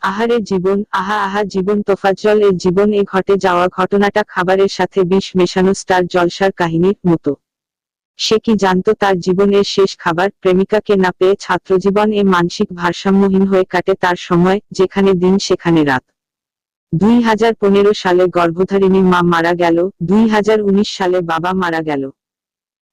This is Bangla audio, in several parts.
আহারে জীবন। আহা আহা জীবন, তোফাজ্জল এর জীবন এ ঘটে যাওয়া ঘটনাটা খাবারের সাথে বিষ মেশানো স্টার জলসার কাহিনীর মতো। সে কি জানতো তার জীবনের শেষ খাবার? প্রেমিকাকে না পেয়ে ছাত্রজীবন এ মানসিক ভারসাম্যহীন হয়ে কাটে তার সময়, যেখানে দিন, সেখানে রাত। দুই হাজার পনেরো সালে গর্ভধারিণী মা মারা গেল, দুই হাজার উনিশ সালে বাবা মারা গেল।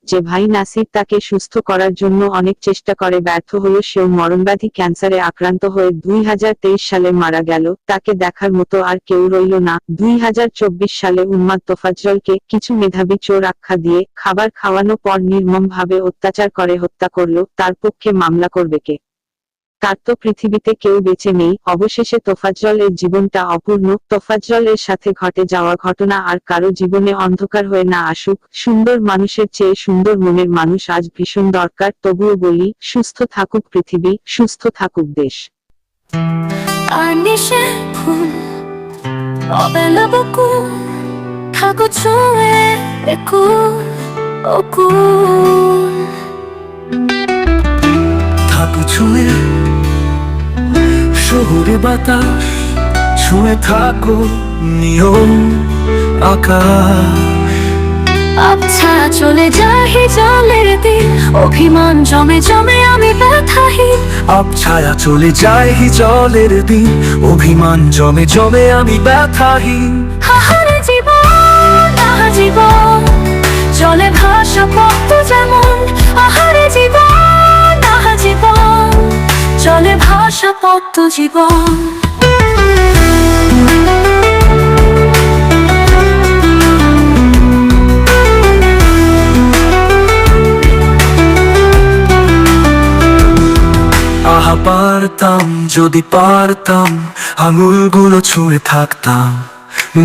যে ভাই নাসির তাকে সুস্থ করার জন্য অনেক চেষ্টা করে ব্যর্থ হলো সেও মরণব্যাধি ক্যান্সারে আক্রান্ত হয়ে দুই হাজার তেইশ সালে মারা গেল। তাকে দেখার মতো আর কেউ রইল না। দুই হাজার চব্বিশ সালে উম্মাদ তোফাজ্জলকে কিছু মেধাবী চোর আখ্যা দিয়ে খাবার খাওয়ানো পর নির্মম ভাবে অত্যাচার করে হত্যা করল। তার পক্ষে মামলা করবে কে? তার তো পৃথিবীতে কেউ বেঁচে নেই অবশেষে তোফাজ্জল এর জীবনটা অপূর্ণ তোফাজ্জল এর সাথে ঘটে যাওয়া ঘটনা আর কারও জীবনে অন্ধকার হয়ে না আসুক সুন্দর মানুষের চেয়ে সুন্দর মনের মানুষ আজ ভীষণ দরকার তবুও বলি সুস্থ থাকুক পৃথিবী সুস্থ থাকুক দেশ। আর নিশে ফুল অবেলা বকু থাকো ছুঁয়ে একু অকুল থাকো ছুঁয়ে শহুরে বাতাস ছুঁয়ে থাকো নিয়ম আকাশ। আচ্ছা চলে যাহি জলের দিন অভিমান জমে জমে আমি ব্যথাহীন। আবছায়া চলে যায় হি জলের দিন অভিমান জমে জমে আমি ব্যথাহীন। আহারে জীবন আহা জীবন জলে ভাষা পদ্ম যেমন আহারে জীবন। পদ্ম জীবন। আহা, পারতাম, যদি পারতাম, আঙুলগুলো ছুঁয়ে থাকতাম।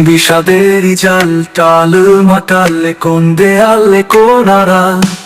বিষাদেরই জাল, টাল মাটালে, কোন দেয়ালে, কোন আড়াল।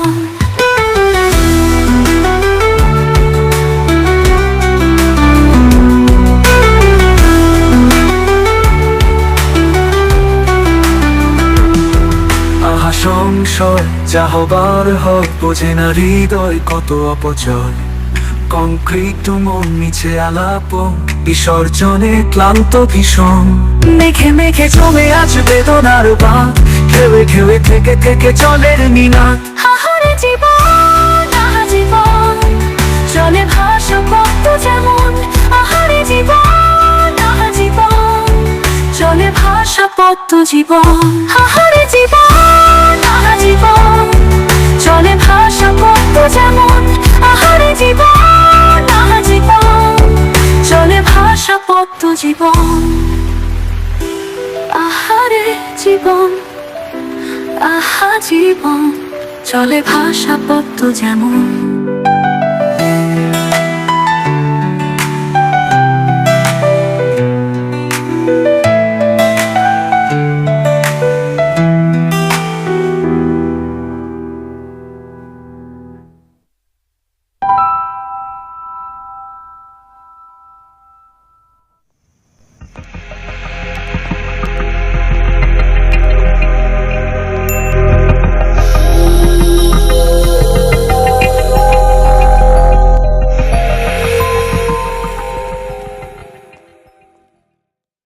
সংশয় যা হবার হয় বোঝে না হৃদয় কত অপচয়। কংক্রিট মন নিচে আলাপ বিসর্জনে ক্লান্ত ভীষণ। মেঘে মেঘে জমে আজ বেদনার বাঁধ, খেয়ে খেয়ে থেকে থেকে মিনাত আহারে জীবন জলে ভাষা আহারে জীবন জলে ভাষা পদ্ম জীবন। জীবন আহারে জীবন আহা জীবন চলে ভাষা পদ্ম যেমন।